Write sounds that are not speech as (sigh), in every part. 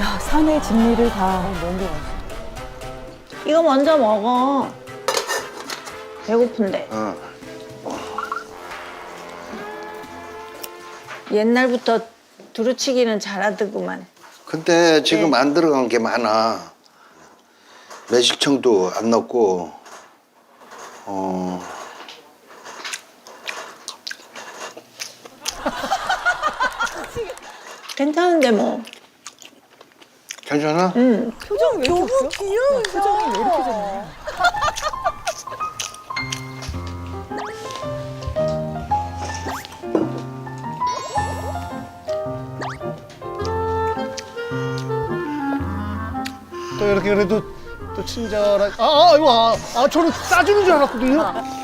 야, 산의 진미를 다 먹은 것 같아. 이거 먼저 먹어. 배고픈데. 어. 옛날부터 두루치기는 잘하더구만. 근데 지금 네. 안 들어간 게 많아. 매실청도 안 넣고, 어, (laughs) 괜찮은데 뭐. 괜찮아? 응. 표정이 왜 이렇게 너무 귀여워. 표정이 왜 이렇게 좋냐. 또 이렇게 그래도 또 친절하게 아, 아 이거 아, 아 저는 싸주는 줄 알았거든요.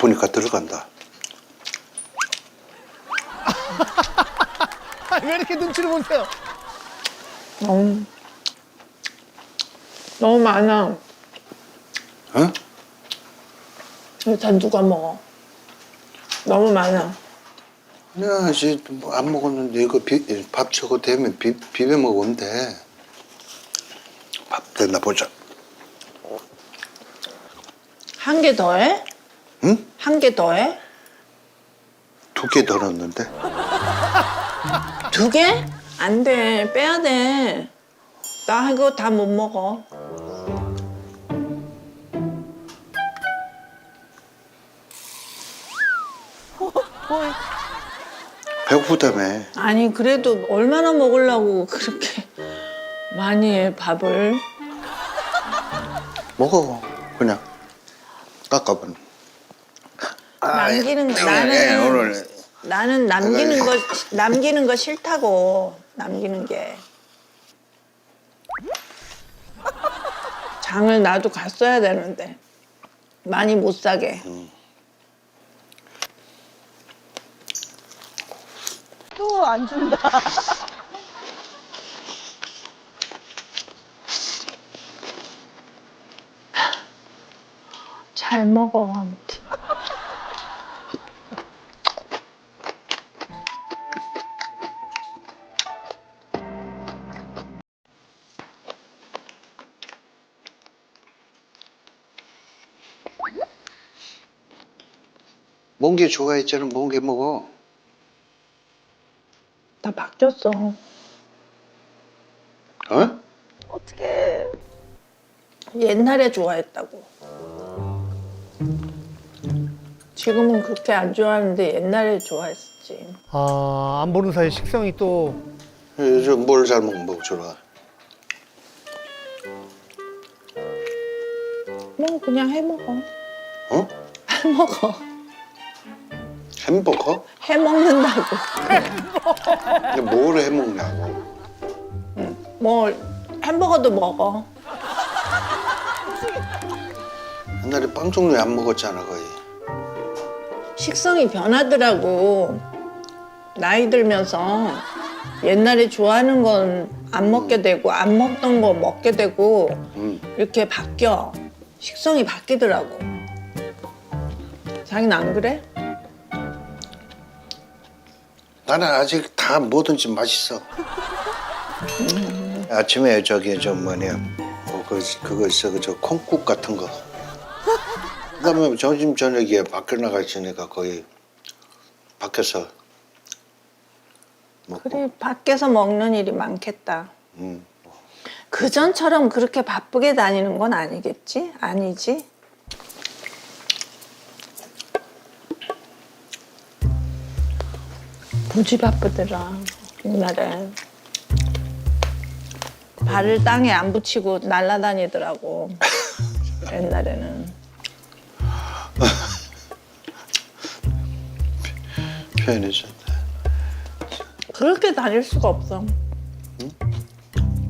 배고프니까 들어간다. 아, 왜 이렇게 눈치를 보세요? 너무. 너무 많아. 어? 이거 다 누가 먹어? 너무 많아. 야, 이제 뭐안 먹었는데 이거 비, 밥 저거 되면 비, 비벼 먹으면 돼. 밥 됐나 보자. 한 개 더 해? 응? 한 개 더 해? 두 개 더 넣었는데. (laughs) 두 개? 안 돼. 빼야 돼. 나 이거 다 못 먹어. 배고프다며. 아니, 그래도 얼마나 먹으려고 그렇게 많이 해, 밥을. 먹어, 그냥. 깎아봐. 남기는 거, 네, 나는, 오늘 나는 남기는 거, 남기는 거 싫다고. 남기는 게. 장을 나도 갔어야 되는데. 많이 못 사게. 또 안 준다. 잘 먹어, 아무튼. 멍게 좋아했잖아. 멍게 먹어. 나 바뀌었어. 어? 어떻게. 옛날에 좋아했다고. 지금은 그렇게 안 좋아하는데 옛날에 좋아했었지. 아, 안 보는 사이 식성이 또 요즘 뭘 잘 먹으면 뭐 좋아. 뭐 그냥 해 먹어. 어? 해 먹어. 햄버거? 해 먹는다고. 근데 뭘 해먹냐고. 뭐 햄버거도 먹어. 옛날에 빵 종류 안 먹었잖아, 거의. 식성이 변하더라고. 나이 들면서 옛날에 좋아하는 건 안 먹게 되고 안 먹던 거 먹게 되고 응. 이렇게 바뀌어. 식성이 바뀌더라고. 자기는 안 그래? 나는 아직 다 뭐든지 맛있어. 아침에 저기 저 뭐냐, 어, 그 그거 있어, 그 저 콩국 같은 거. 그다음에 점심 저녁에 밖에 나가 있으니까 거의 밖에서 먹고. 그래 밖에서 먹는 일이 많겠다. 음. 그 전처럼 그렇게 바쁘게 다니는 건 아니겠지? 아니지? 무지 바쁘더라 옛날에. 발을 땅에 안 붙이고 날아다니더라고 옛날에는. (laughs) 표현해줬다. 그렇게 다닐 수가 없어.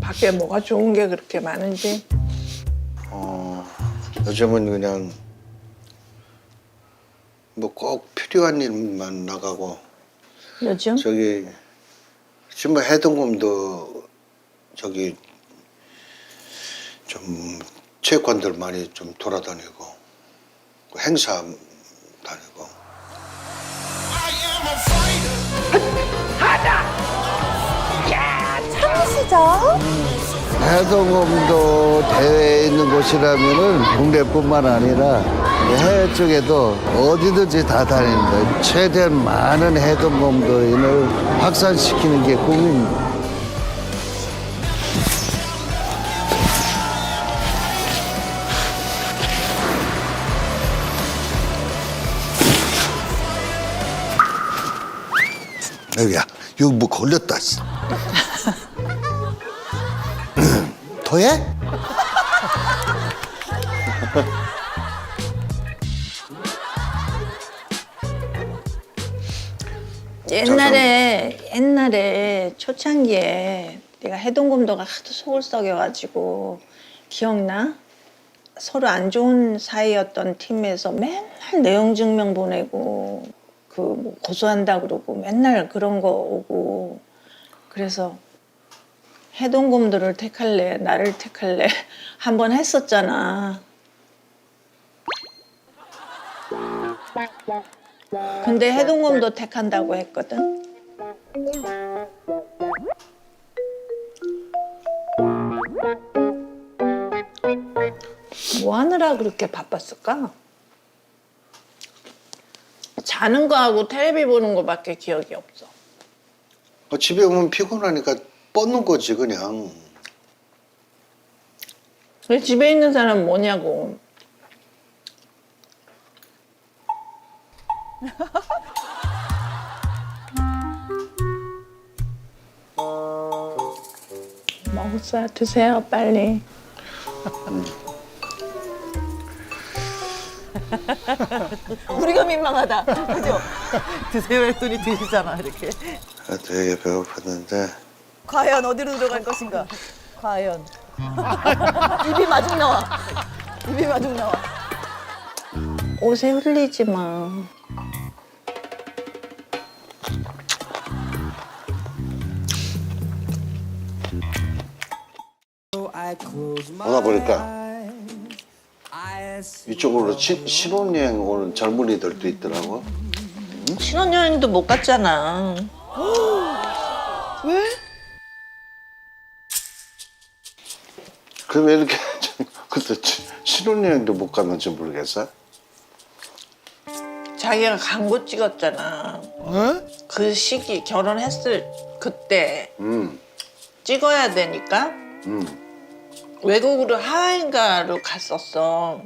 밖에 뭐가 좋은 게 그렇게 많은지. 어, 요즘은 그냥 뭐 꼭 필요한 일만 나가고 요즘 저기 지금 뭐 해동검도 저기 좀 체육관들 많이 좀 돌아다니고 행사 다니고. 해동검도 대회에 있는 곳이라면은 국내뿐만 아니라 해외 쪽에도 어디든지 다 다니는. 최대한 많은 해동검도인을 확산시키는 게 꿈입니다. 여기야, 여기 뭐 걸렸다. 씨. (laughs) 더해? 옛날에 옛날에 초창기에 내가 해동검도가 하도 속을 썩여가지고 기억나? 서로 안 좋은 사이였던 팀에서 맨날 내용 증명 보내고 그 뭐 고소한다 그러고 맨날 그런 거 오고 그래서 해동검도를 택할래 나를 택할래 (laughs) 한 번 했었잖아. 근데 해동검도 택한다고 했거든. 뭐 하느라 그렇게 바빴을까? 자는 거하고 텔레비 보는 거밖에 기억이 없어. 어, 집에 오면 피곤하니까 뻗는 거지 그냥. 왜 집에 있는 사람 뭐냐고. (laughs) 먹었어요. 드세요, 빨리. (laughs) 우리가 민망하다. 그죠? (laughs) 드세요 했더니 드시잖아, 이렇게. 아, 되게 배고팠는데 과연 어디로 들어갈 것인가? 과연. 입이 마중 나와. 입이 마중 나와. 옷에 흘리지 마. 오다 보니까 이쪽으로 시, 신혼여행 오는 젊은이들도 있더라고. 신혼여행도 못 갔잖아. (gasps) 그럼 왜 이렇게 (laughs) 좀- 그때 시- 신혼여행도 못 갔는지 모르겠어. 자기가 광고 찍었잖아. 어? 그 시기 결혼했을 그때 음, 찍어야 되니까 음. 외국으로 하와이인가로 갔었어.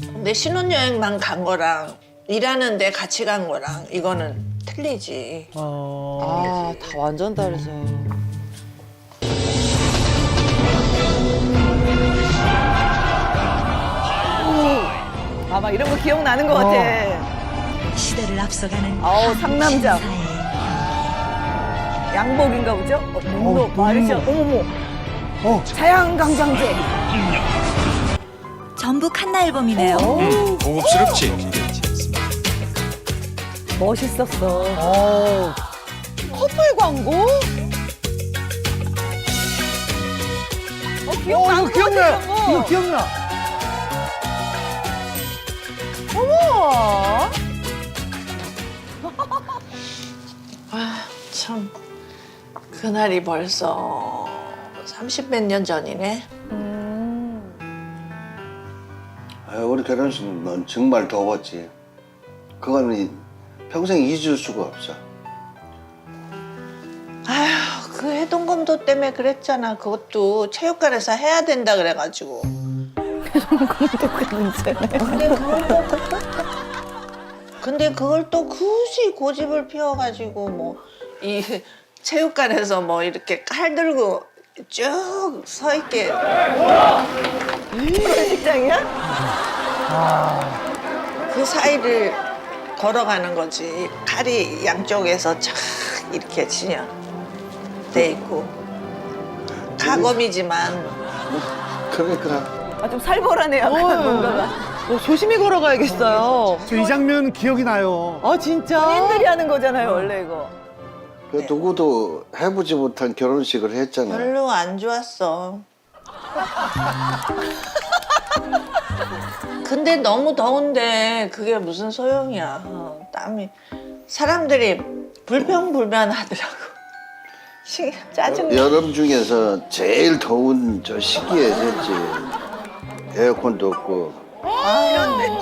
근데 신혼여행만 간 거랑 일하는데 같이 간 거랑 이거는 틀리지. 아, 다 완전 다르죠. 아마 이런 거 기억나는 것 같아. 시대를 앞서가는 아우, 상남자. 신사의 양복인가 보죠? 어, 눈도 어, 마르시아. 어머머. 어. 자양강장제. 전북 한나 앨범이네요. 고급스럽지? 멋있었어. 어. 커플 광고? 어, 어. 이거 기억나. 이거 기억나. 어머. (laughs) 아, 참. 그날이 벌써 30 몇 년 전이네. 아, 우리 결혼식은 정말 더웠지. 그거는 평생 잊을 수가 없어. 아휴, 그 해동검도 때문에 그랬잖아. 그것도 체육관에서 해야 된다 그래가지고. 그걸 (laughs) 또, 근데 그걸 또 굳이 고집을 피워가지고 뭐 이 체육관에서 뭐 이렇게 칼 들고 쭉 서 있게 직장이야? 그 사이를 걸어가는 거지. 칼이 양쪽에서 쫙 이렇게 진여 돼 있고 가검이지만 그러니까 아, 좀 살벌하네, 약간 (laughs) 뭔가가. 어, 조심히 걸어가야겠어요. 저 이 장면 기억이 나요. 아 진짜? 본인들이 하는 거잖아요 원래 이거. 그 누구도 해보지 못한 결혼식을 했잖아요. 별로 안 좋았어. 근데 너무 더운데 그게 무슨 소용이야. 어, 땀이 사람들이 불평불만하더라고. 시- 짜증. 여름 중에서 제일 더운 저 시기에 했지. 에어컨도 없고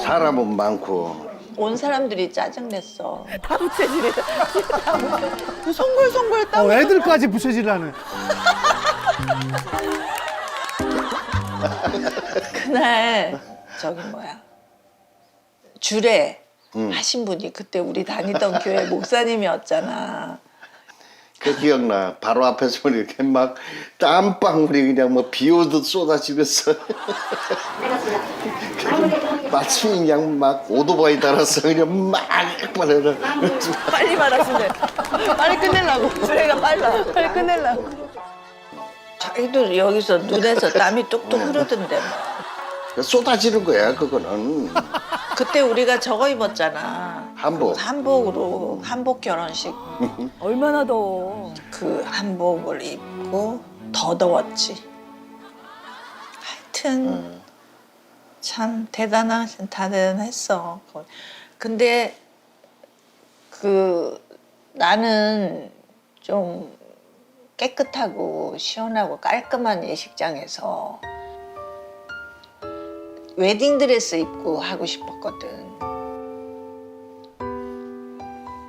사람은 많고 온 사람들이 짜증 냈어. 다 부채질해. (laughs) 그 송골송골 땀. 어, 애들까지 부채질을 하는. (laughs) 그날 저기 뭐야 주례 응. 하신 분이 그때 우리 다니던 교회 목사님이었잖아. 그 기억나. 바로 앞에서 이렇게 막 땀방울이 그냥 뭐 비 오듯 쏟아지면서 마침 그냥 막 오토바이 달아서 그냥 막 말해라. 빨리 말하시네. 빨리 끝내려고. 주례가 빨라. 빨리 끝내려고. 자기도 여기서 눈에서 땀이 뚝뚝 흐르던데. 뭐. 쏟아지는 거야 그거는. 그때 우리가 저거 입었잖아. 한복. 한복으로 한복 결혼식 (laughs) 얼마나 더워. 그 한복을 입고 더 더웠지. 하여튼 응. 참 대단하신 대단했어. 근데 그 나는 좀 깨끗하고 시원하고 깔끔한 예식장에서 웨딩 드레스 입고 하고 싶었거든.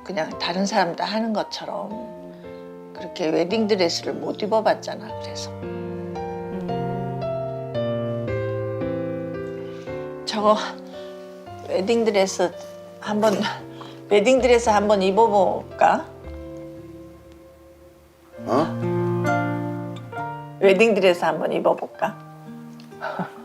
그냥 다른 사람들 하는 것처럼 그렇게 웨딩 드레스를 못 입어봤잖아. 그래서 저거 웨딩 드레스 한번 웨딩 드레스 한번 입어볼까? 어? 웨딩 드레스 한번 입어볼까? (laughs)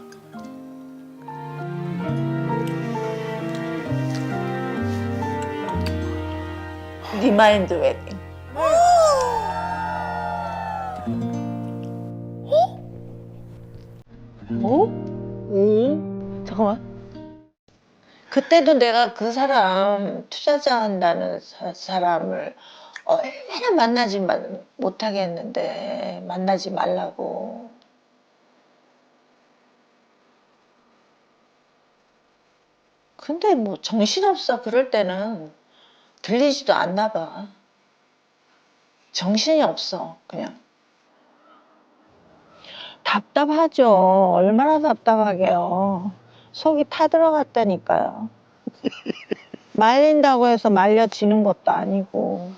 리마인드 웨딩. (gasps) 어? 오? 잠깐만. 그때도 내가 그 사람 투자자 한다는 사- 사람을 얼마나 만나지 마- 못하게 했는데 만나지 말라고. 근데 뭐 정신없어 그럴 때는 들리지도 않나 봐. 정신이 없어 그냥. 답답하죠. 얼마나 답답하게요. 속이 타들어갔다니까요. (laughs) 말린다고 해서 말려지는 것도 아니고.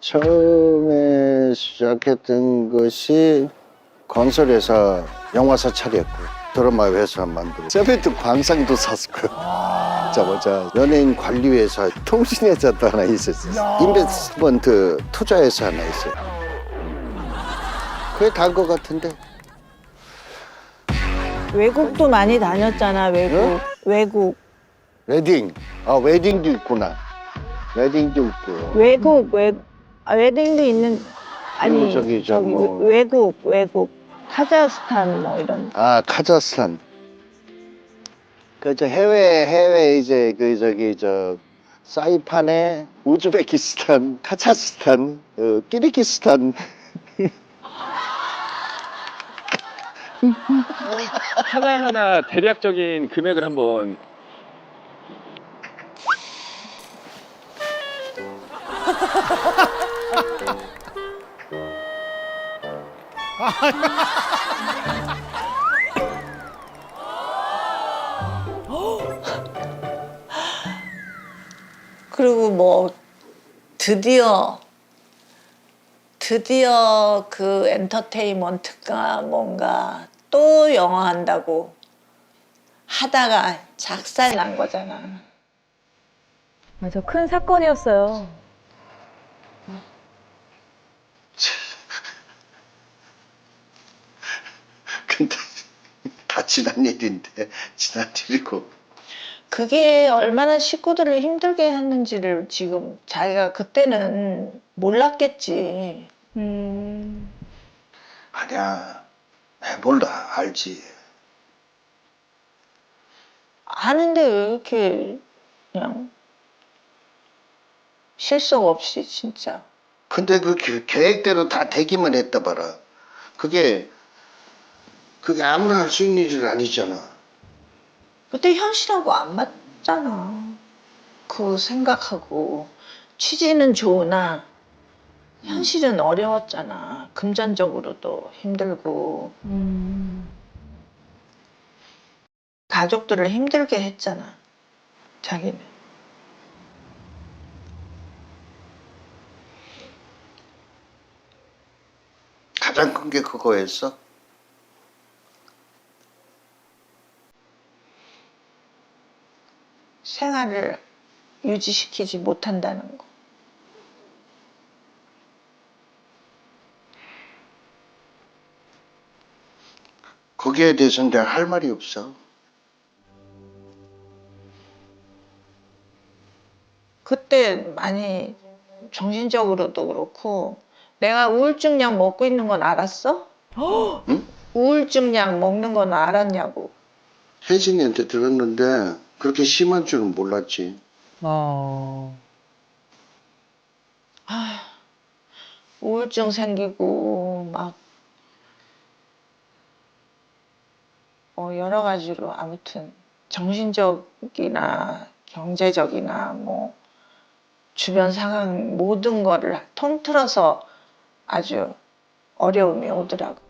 처음에 시작했던 것이 건설회사 영화사 차렸고 드라마 회사 만들고 세멘트 광상도 샀고요. 자 보자 연예인 관리회사 통신회사도 하나 있었어요. 인베스트먼트 투자회사 하나 있어요. 그게 다인 것 같은데 외국도 많이 다녔잖아, 외국. 응? 외국. 웨딩 아 웨딩도 있구나. 웨딩도 있고 외국, 외, 아, 웨딩도 있는, 아니, 음, 저기, 저 저기 뭐. 외국, 외국. 카자흐스탄 뭐 이런. 아 카자흐스탄. 그 저 해외 해외 이제 그 저기 저 사이판에 우즈베키스탄, 카자흐스탄, 어, 키르기스탄. (laughs) 하나하나 대략적인 금액을 한번 (laughs) 그리고 뭐, 드디어, 드디어 그 엔터테인먼트가 뭔가 또 영화 한다고 하다가 작살 난 거잖아. 맞아 큰 사건이었어요. 근데 (laughs) 다 지난 일인데 지난 일이고 그게 얼마나 식구들을 힘들게 했는지를 지금 자기가 그때는 몰랐겠지. 음. 아니야 내 몰라 알지 아는데 왜 이렇게 그냥 실속 없이 진짜 근데 그 계- 계획대로 다 되기만 했다 봐라. 그게 그게 아무나 할 수 있는 일 아니잖아. 그때 현실하고 안 맞잖아. 그 생각하고 취지는 좋으나 현실은 어려웠잖아. 금전적으로도 힘들고 가족들을 힘들게 했잖아. 자기는. 가장 큰 게 그거였어. 생활을 유지시키지 못한다는 거. 거기에 대해서는 내가 할 말이 없어. 그때 많이 정신적으로도 그렇고 내가 우울증 약 먹고 있는 건 알았어? 응? 우울증 약 먹는 건 알았냐고. 혜진이한테 들었는데 그렇게 심한 줄은 몰랐지. 어. 우울증 생기고 막 어, 여러 가지로 아무튼 정신적이나 경제적이나 뭐 주변 상황 모든 거를 통틀어서 아주 어려움이 오더라고.